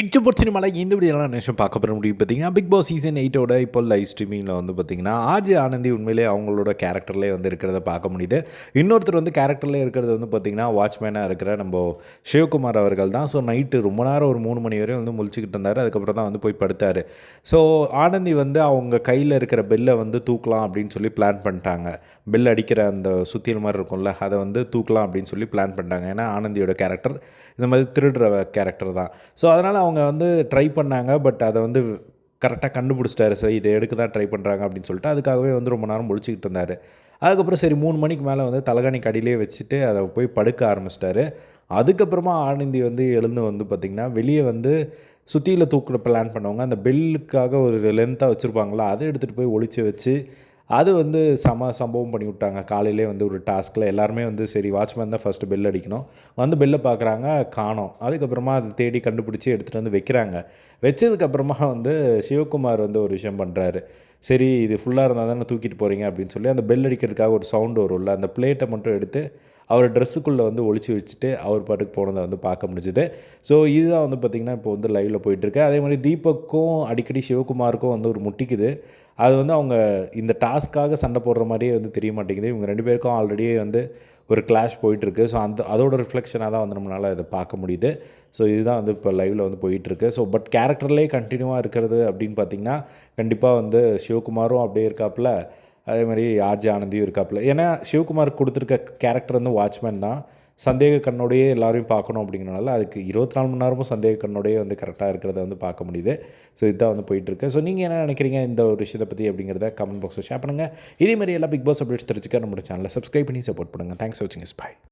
எட்ஜபோர்ட் சினிமாவில் இந்த வீடியோலாம் நிமிஷம் பார்க்க போகிற முடியும் பார்த்தீங்கன்னா பிக் பாஸ் சீசன் எயிட்டோட இப்போ லைவ் ஸ்ட்ரீமிங்கில் வந்து பார்த்திங்கன்னா ஆர்ஜி ஆனந்தி உண்மையிலே அவங்களோட கேரக்டர்லேயே வந்து இருக்கிறத பார்க்க முடியுது. இன்னொருத்தர் வந்து கேரக்டர்லேயே இருக்கிறது வந்து பார்த்தீங்கன்னா வாட்ச்மேனாக இருக்கிற நம்ம சிவகுமார் அவர்கள் தான். ஸோ நைட்டு ரொம்ப நேரம் ஒரு மூணு மணி வரையும் வந்து முழிச்சிக்கிட்டு இருந்தார். அதுக்கப்புறம் தான் வந்து போய் படுத்தார். ஸோ ஆனந்தி வந்து அவங்க கையில் இருக்கிற பெல்லை வந்து தூக்கலாம் அப்படின்னு சொல்லி பிளான் பண்ணிட்டாங்க. பெல் அடிக்கிற அந்த சுத்தியல் மாதிரி இருக்கும்ல அதை வந்து தூக்கலாம் அப்படின்னு சொல்லி பிளான் பண்ணிட்டாங்க. ஏன்னா ஆனந்தியோட கேரக்டர் இந்த மாதிரி திருடுற கேரக்டர் தான். ஸோ அதனால் அவங்க வந்து ட்ரை பண்ணாங்க பட் அதை வந்து கரெக்டாக கண்டுபிடிச்சிட்டாரு. சரி இதை எடுக்க தான் ட்ரை பண்ணுறாங்க அப்படின்னு சொல்லிட்டு அதுக்காகவே வந்து ரொம்ப நேரம் முழிச்சிக்கிட்டு இருந்தார். அதுக்கப்புறம் சரி மூணு மணிக்கு மேலே வந்து தலகாணி கடையிலே வச்சுட்டு அதை போய் படுக்க ஆரம்பிச்சிட்டாரு. அதுக்கப்புறமா ஆனந்தி வந்து எழுந்து வந்து பார்த்திங்கன்னா வெளியே வந்து சுற்றியில் தூக்குற பிளான் பண்ணவங்க அந்த பெல்லுக்காக ஒரு லென்த்தாக வச்சுருப்பாங்களா அதை எடுத்துகிட்டு போய் ஒழிச்சு வச்சு அது வந்து சம சம்பவம் பண்ணி விட்டாங்க. காலையிலே வந்து ஒரு டாஸ்கில் எல்லாருமே வந்து சரி வாட்ச்மேன் தான் ஃபஸ்ட்டு பெல் அடிக்கணும். வந்து பெல்லை பார்க்குறாங்க காணோம். அதுக்கப்புறமா அதை தேடி கண்டுபிடிச்சி எடுத்துகிட்டு வந்து வைக்கிறாங்க. வச்சதுக்கப்புறமா வந்து சிவகுமார் வந்து ஒரு விஷயம் பண்ணுறாரு சரி இது ஃபுல்லாக இருந்தால் தானே தூக்கிட்டு போகிறீங்க அப்படின்னு சொல்லி அந்த பெல் அடிக்கிறதுக்காக ஒரு சவுண்டு வரும்ல அந்த பிளேட்டை மட்டும் எடுத்து அவர் ட்ரெஸ்ஸுக்குள்ளே வந்து ஒழிச்சு வச்சுட்டு அவர் பாட்டுக்கு போனதை வந்து பார்க்க முடிஞ்சுது. ஸோ இதுதான் வந்து பார்த்திங்கன்னா இப்போ வந்து லைவில் போயிட்டுருக்கு. அதே மாதிரி தீபக்கும் அடிக்கடி சிவகுமாருக்கும் வந்து ஒரு முட்டிக்குது. அது வந்து அவங்க இந்த டாஸ்க்காக சண்டை போடுற மாதிரியே வந்து தெரிய மாட்டேங்குது. இவங்க ரெண்டு பேருக்கும் ஆல்ரெடியே வந்து ஒரு கிளாஷ் போயிட்டுருக்கு. ஸோ அந்த அதோட ரிஃப்ளெக்ஷனாக தான் வந்து நம்மளால் இதை பார்க்க முடியுது. ஸோ இதுதான் வந்து இப்போ லைவில் வந்து போயிட்டுருக்கு. ஸோ பட் கேரக்டர்லேயே கண்டினியூவாக இருக்கிறது அப்படின்னு பார்த்திங்கன்னா கண்டிப்பாக வந்து சிவகுமாரும் அப்படியே இருக்காப்புல. அதே மாதிரி ஆர்ஜி ஆனந்தியும் இருக்காப்புல. ஏன்னா சிவகுமார் கொடுத்துருக்க கேரக்டர் வந்து வாட்ச்மேன் தான். சந்தேக கண்ணோடையே எல்லாரையும் பார்க்கணும் அப்படிங்கிறனால அதுக்கு இருபத்தி நாலு மணி நேரமும் சந்தேக கண்ணோடையே வந்து கரெக்டாக இருக்கிறத வந்து பார்க்க முடியுது. ஸோ இதுதான் வந்து போயிட்டுருக்கு. ஸோ நீங்கள் என்ன நினைக்கிறீங்க இந்த ஒரு விஷயத்தை பற்றி அப்படிங்கிறத கமெண்ட் பாக்ஸில் ஷேர் பண்ணுங்கள் இதே மாதிரி எல்லா பிக் பாஸ் அப்டேட்ஸ் தெரிஞ்சுக்க நம்மளோட சேனலை சப்ஸ்கிரைப் பண்ணி சப்போர்ட் பண்ணுங்கள் தேங்க்ஸ் ஃபார் வாட்சிங் இஸ் பாய்